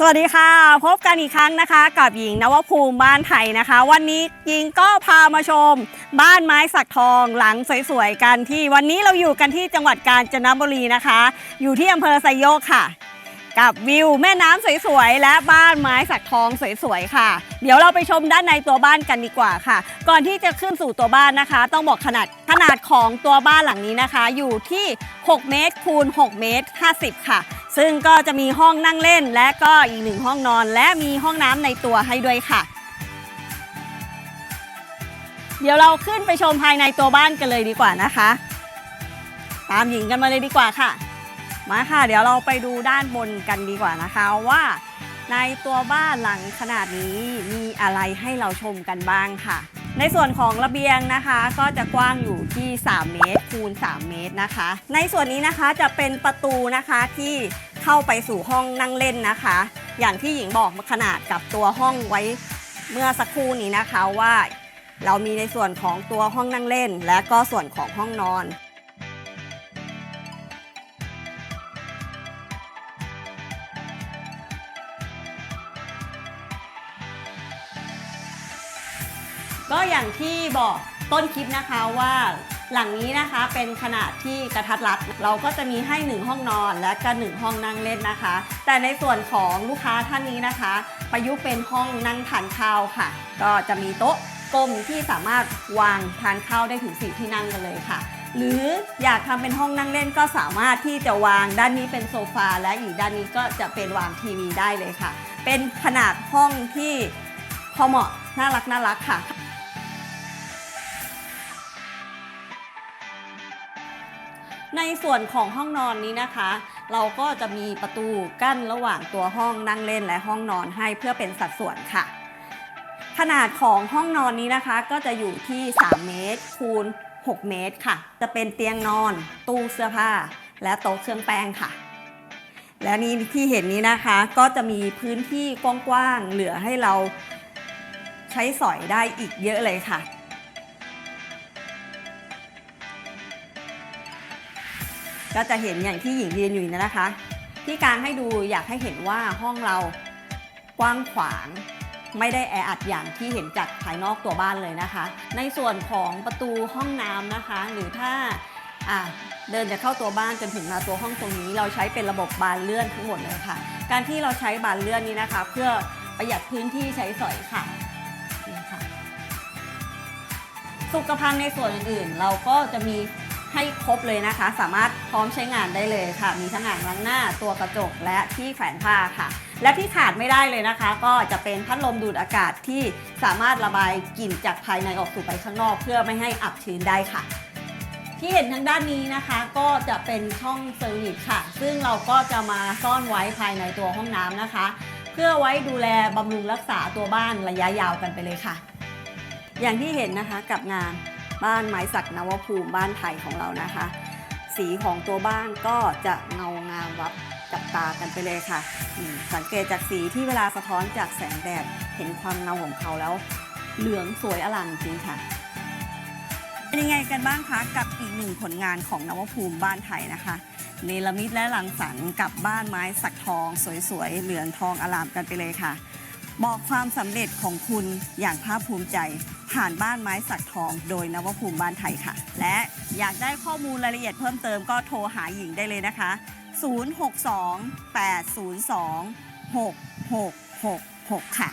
สวัสดีค่ะ พบกันอีกครั้งนะคะ กับหญิงนวภูมิบ้านไทยนะคะ วันนี้หญิงก็พามาชม บ้านไม้สักทองหลังสวยๆกันที่วันนี้เราอยู่กันที่จังหวัดกาญจนบุรีนะคะ อยู่ที่อำเภอไซโยกค่ะ กับวิวแม่น้ำสวยๆและบ้านไม้สักทองสวยๆค่ะ เดี๋ยวเราไปชมด้านในตัวบ้านกันดีกว่าค่ะ ก่อนที่จะขึ้นสู่ตัวบ้านนะคะ ต้องบอกขนาดขนาดของตัวบ้านหลังนี้นะคะ อยู่ที่ 6 เมตรคูณ6เมตร50 ค่ะ ซึ่งก็จะมีห้องนั่งเล่น และก็อีกหนึ่งห้องนอน และมีห้องน้ำในตัวให้ด้วยค่ะ เดี๋ยวเราขึ้นไปชมภายในตัวบ้านกันเลยดีกว่านะคะ ตามหญิงกันมาเลยดีกว่าค่ะ มาค่ะ เดี๋ยวเราไปดูด้านบนกันดีกว่านะคะว่า ในตัวบ้านหลังขนาดนี้มีอะไรให้เราชมกันบ้างค่ะ ในส่วนของระเบียงนะคะ ก็จะกว้างอยู่ที่ 3 เมตรคูณ 3 เมตรนะคะ ในส่วนนี้นะคะจะเป็นประตูนะคะที่ เข้าไปสู่ห้องนั่งเล่นนะคะ อย่างที่หญิงบอกขนาดกับตัวห้องไว้เมื่อสักครู่นี้นะคะว่า เรามีในส่วนของตัวห้องนั่งเล่น และก็ส่วนของห้องนอนก็อย่างที่บอกต้นคลิปนะคะว่า หลังนี้นะคะเป็นขนาดที่กระทัดรัด เราก็จะมีให้ 1 ห้องนอนและก็1ห้องนั่งเล่นนะคะ แต่ในส่วนของลูกค้าท่านนี้นะคะ ประยุกต์เป็นห้องนั่งทานข้าวค่ะ ก็จะมีโต๊ะกลมที่สามารถวางทานข้าวได้ถึง4ที่นั่งกันเลยค่ะ หรืออยากทำเป็นห้องนั่งเล่นก็สามารถที่จะวางด้านนี้เป็นโซฟาและอีกด้านนี้ก็จะเป็นวางทีวีได้เลยค่ะ เป็นขนาดห้องที่พอเหมาะน่ารักน่ารักค่ะ ในส่วนของห้องนอนนี้นะคะ เราก็จะมีประตูกั้นระหว่างตัวห้องนั่งเล่นและห้องนอนให้เพื่อเป็นสัดส่วนค่ะ ขนาดของห้องนอนนี้นะคะ ก็จะอยู่ที่ 3 เมตรคูณ 6 เมตรค่ะ จะเป็นเตียงนอน ตู้เสื้อผ้า และโต๊ะเครื่องแป้งค่ะ และนี่ที่เห็นนี้นะคะก็จะมีพื้นที่กว้างๆเหลือให้เราใช้สอยได้อีกเยอะเลยค่ะ ก็จะเห็นอย่างที่หญิงยืนอยู่นี่นะคะ ที่การให้ดูอยากให้เห็นว่าห้องเรากว้างขวาง ไม่ได้แออัดอย่างที่เห็นจากภายนอกตัวบ้านเลยนะคะ ในส่วนของประตูห้องน้ำนะคะ หรือถ้าเดินจะเข้าตัวบ้านจนถึงมาตัวห้องตรงนี้ เราใช้เป็นระบบบานเลื่อนทั้งหมดเลยค่ะ การที่เราใช้บานเลื่อนนี้นะคะ เพื่อประหยัดพื้นที่ใช้สอยค่ะนี่ค่ะสุขภัณฑ์ในส่วนอื่นๆ เราก็จะมี ให้ครบเลยนะคะ สามารถพร้อมใช้งานได้เลยค่ะ มีทั้งอ่างล้างหน้าตัวกระจกและที่แขวนผ้าค่ะ และที่ขาดไม่ได้เลยนะคะ ก็จะเป็นพัดลมดูดอากาศที่สามารถระบายกลิ่นจากภายในออกสู่ไปข้างนอก เพื่อไม่ให้อับชื้นได้ค่ะที่เห็นทางด้านนี้นะคะก็จะเป็นช่องเซอร์วิสค่ะ ซึ่งเราก็จะมาซ่อนไว้ภายในตัวห้องน้ำนะคะ เพื่อไว้ดูแลบำรุงรักษาตัวบ้านระยะยาวกันไปเลยค่ะ อย่างที่เห็นนะคะกับงาน บ้านไม้สักนวภูมิบ้านไทยของเรานะคะ สีของตัวบ้านก็จะเงางามวับจับตากันไปเลยค่ะ สังเกตจากสีที่เวลาสะท้อนจากแสงแดดเห็นความเงาของเขาแล้ว เหลืองสวยอลังจริงค่ะเป็นยังไงกันบ้างคะกับอีกหนึ่งผลงานของนวภูมิบ้านไทยนะคะเนรมิตและหลังสรรกับบ้านไม้สักทอง สวยๆเหลืองทองอลามกันไปเลยค่ะ บอกความสำเร็จของคุณอย่างภาคภูมิใจ ผ่านบ้านไม้สักทองโดยนวภูมิบ้านไทยค่ะ และอยากได้ข้อมูลรายละเอียดเพิ่มเติมก็โทรหาหญิงได้เลยนะคะ 062 802 6666 ค่ะ